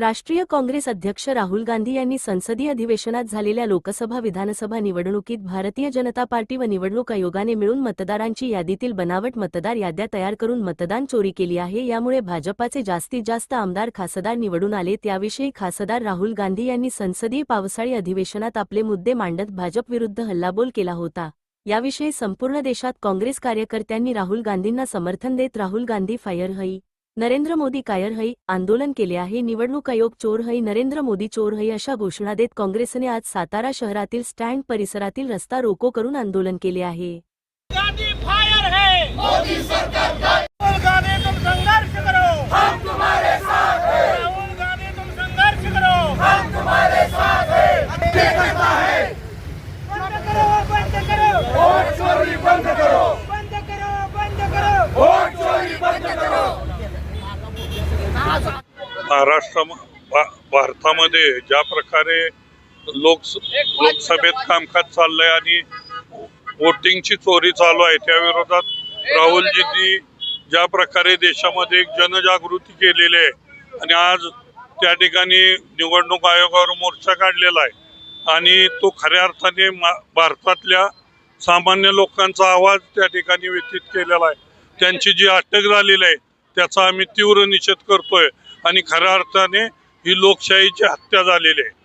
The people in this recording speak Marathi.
राष्ट्रीय काँग्रेस अध्यक्ष राहुल गांधी यांनी संसदीय अधिवेशनात झालेल्या लोकसभा विधानसभा निवडणुकीत भारतीय जनता पार्टी व निवडणूक आयोगाने मिळून मतदारांची यादीतील बनावट मतदार याद्या तयार करून मतदान चोरी केली आहे. यामुळे भाजपाचे जास्तीत जास्त आमदार खासदार निवडून आले. त्याविषयी खासदार राहुल गांधी यांनी संसदीय पावसाळी अधिवेशनात आपले मुद्दे मांडत भाजपविरुद्ध हल्लाबोल केला होता. याविषयी संपूर्ण देशात काँग्रेस कार्यकर्त्यांनी राहुल गांधींना समर्थन देत राहुल गांधी फायर हई. नरेंद्र मोदी कायर हई आंदोलन केले आहे निवडणूक आयोग चोर हई नरेंद्र मोदी चोर हई अशा घोषणा देत काँग्रेसने आज सातारा शहरातील स्टँड परिसरातील रस्ता रोको करून आंदोलन केले आहे. महाराष्ट्र भारतामध्ये ज्या प्रकारे लोकस लोकसभेत कामकाज चाललंय आणि वोटिंगची चोरी चालू आहे त्या विरोधात राहुलजींनी ज्या प्रकारे देशामध्ये एक जनजागृती केलेली आहे आणि आज त्या ठिकाणी निवडणूक आयोगावर मोर्चा काढलेला आहे आणि तो खऱ्या अर्थाने मा भारतातल्या सामान्य लोकांचा आवाज त्या ठिकाणी व्यतीत केलेला आहे. त्यांची जी अटक झालेली आहे त्याचा आम्ही तीव्र निषेध करतोय. आणि खऱ्या अर्थाने ही लोकशाहीची हत्या झालेली आहे.